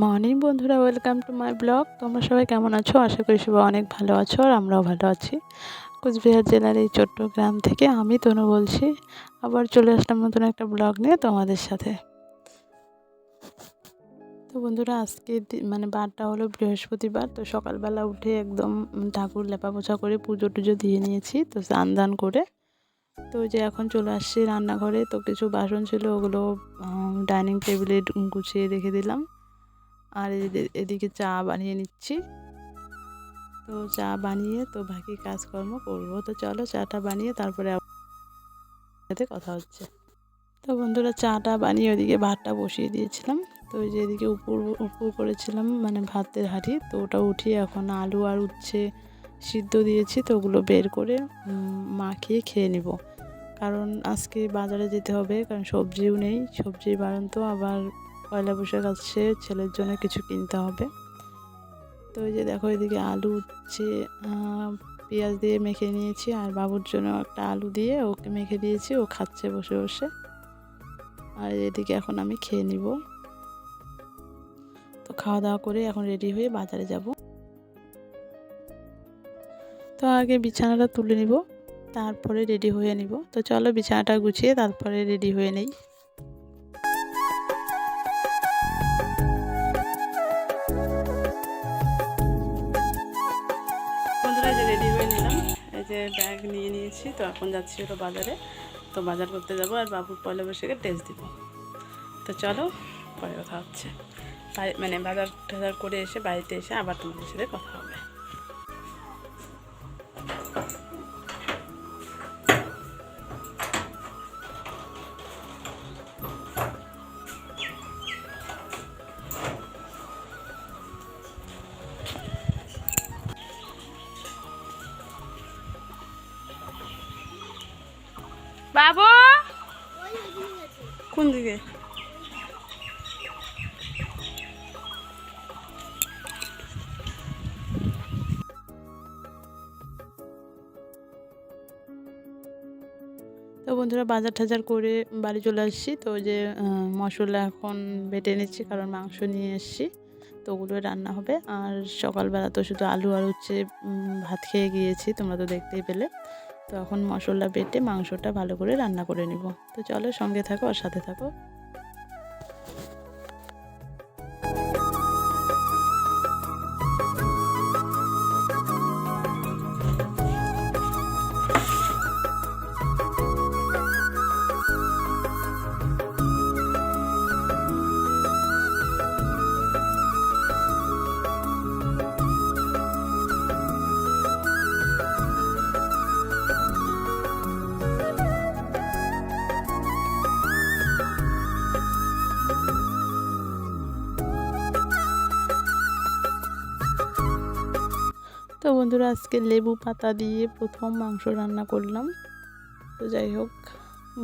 Morning বন্ধুরা welcome to my blog তোমরা সবাই কেমন আছো? আশা করি সবাই অনেক ভালো আছো আর আমরাও ভালো আছি। কুচবিহার জেলার এই ছোট্ট গ্রাম থেকে আমি তনু বলছি। আবার চলে আসলাম নতুন একটা ব্লগ নিয়ে তোমাদের সাথে। তো বন্ধুরা, আজকে মানে বারটা হলো বৃহস্পতিবার, তো সকালবেলা উঠে একদম ঠাকুর লেপা পোছা করে পুজো টুজো দিয়ে নিয়েছি, তো স্নান দান করে। তো যে এখন চলে আসছি রান্নাঘরে, তো কিছু বাসন ছিল, ওগুলো ডাইনিং টেবিলে গুছিয়ে রেখে দিলাম। আর এদিকে চা বানিয়ে নিচ্ছি। তো চা বানিয়ে তো বাকি কাজকর্ম করব। তো চলো চাটা বানিয়ে তারপরে সাথে কথা হচ্ছে। তো বন্ধুরা, চাটা বানিয়ে ওদিকে ভাতটা বসিয়ে দিয়েছিলাম। তো ওই যে এদিকে উপর উপর করেছিলাম মানে ভাতের হাঁড়ি। তো ওটা উঠিয়ে এখন আলু আর উচ্ছে সিদ্ধ দিয়েছি। তো ওগুলো বের করে মাখিয়ে খেয়ে নিব। কারণ আজকে বাজারে যেতে হবে, কারণ সবজিও নেই। সবজি বারণ তো আবার পয়লা বৈশাখ আসছে, ছেলের জন্য কিছু কিনতে হবে। তো ওই যে দেখো, এদিকে আলু উচ্ছে পেঁয়াজ দিয়ে মেখে নিয়েছি, আর বাবুর জন্য একটা আলু দিয়ে ওকে মেখে দিয়েছি, ও খাচ্ছে বসে বসে। আর এদিকে এখন আমি খেয়ে নিব। তো খাওয়া দাওয়া করে এখন রেডি হয়ে বাজারে যাব। তো আগে বিছানাটা তুলে নিব, তারপরে রেডি হয়ে নিব। তো চলো বিছানাটা গুছিয়ে তারপরে রেডি হয়ে নেই। যে ব্যাগ নিয়ে নিয়েছি, তো এখন যাচ্ছি হলো বাজারে। তো বাজার করতে যাব আর বাবুর পয়লা বৈশাখে টেস্ট দিব। তো চলো, পরে কথা হচ্ছে। মানে বাজার টাজার করে এসে বাড়িতে এসে আবার তোমাদের সাথে কথা হবে। বাবু? কোন দিকে? তো বন্ধুরা, বাজার টাজার করে বাড়ি চলে আসছি। তো যে মশলা এখন বেটে নিচ্ছি, কারণ মাংস নিয়ে এসছি। তো ওগুলো রান্না হবে। আর সকালবেলা তো শুধু আলু আর হচ্ছে ভাত খেয়ে গিয়েছি, তোমরা তো দেখতেই পেলে। তো এখন মশলা বেটে মাংসটা ভালো করে রান্না করে নিব। তো চলো সঙ্গে থাকো আর সাথে থাকো। বন্ধুরা, আজকে লেবু পাতা দিয়ে প্রথম মাংস রান্না করলাম। তো যাই হোক,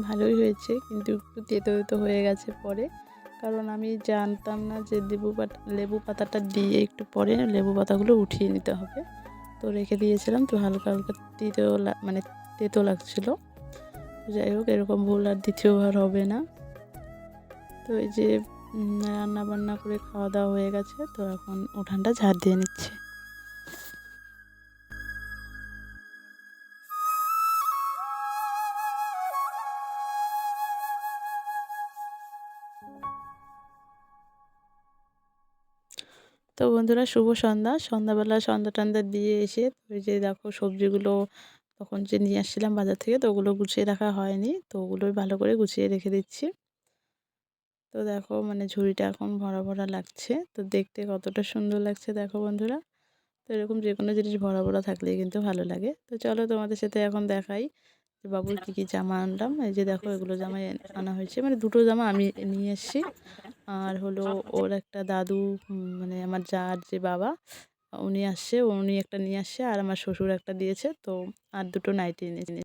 ভালোই হয়েছে, কিন্তু একটু তেতো তেতো হয়ে গেছে পরে। কারণ আমি জানতাম না যে লেবু পাতা, লেবু পাতাটা দিয়ে একটু পরে লেবু পাতাগুলো উঠিয়ে নিতে হবে। তো রেখে দিয়েছিলাম, তো হালকা হালকা তেতো মানে তেতো লাগছিল। যাই হোক, এরকম ভুল আর দ্বিতীয়বার হবে না। তো এই যে রান্না বান্না করে খাওয়া দাওয়া হয়ে গেছে, তো এখন উঠানটা ঝাড় দিয়ে নিচ্ছে। তো বন্ধুরা শুভ সন্ধ্যা। সন্ধ্যাবেলা সন্ধ্যা টন্ধা দিয়ে এসে ওই যে দেখো সবজিগুলো তখন যে নিয়ে আসছিলাম বাজার থেকে তো ওগুলো গুছিয়ে রাখা হয়নি। তো ওগুলোই ভালো করে গুছিয়ে রেখে দিচ্ছি। তো দেখো মানে ঝুড়িটা এখন ভরা ভরা লাগছে। তো দেখতে কতটা সুন্দর লাগছে দেখো বন্ধুরা। তো এরকম যে কোনো জিনিস ভরা ভরা থাকলেই কিন্তু ভালো লাগে। তো চলো তোমাদের সাথে এখন দেখাই যে বাবুর কী কী জামা আনলাম? এই যে দেখো এগুলো জামা আনা হয়েছে। মানে দুটো জামা আমি নিয়ে এসেছি। আর হলো ওর একটা দাদু মানে আমার যার যে বাবা উনি আসছে উনি একটা নিয়ে আসছে আর আমার শ্বশুর একটা দিয়েছে। তো আর দুটো নাইটি নিয়ে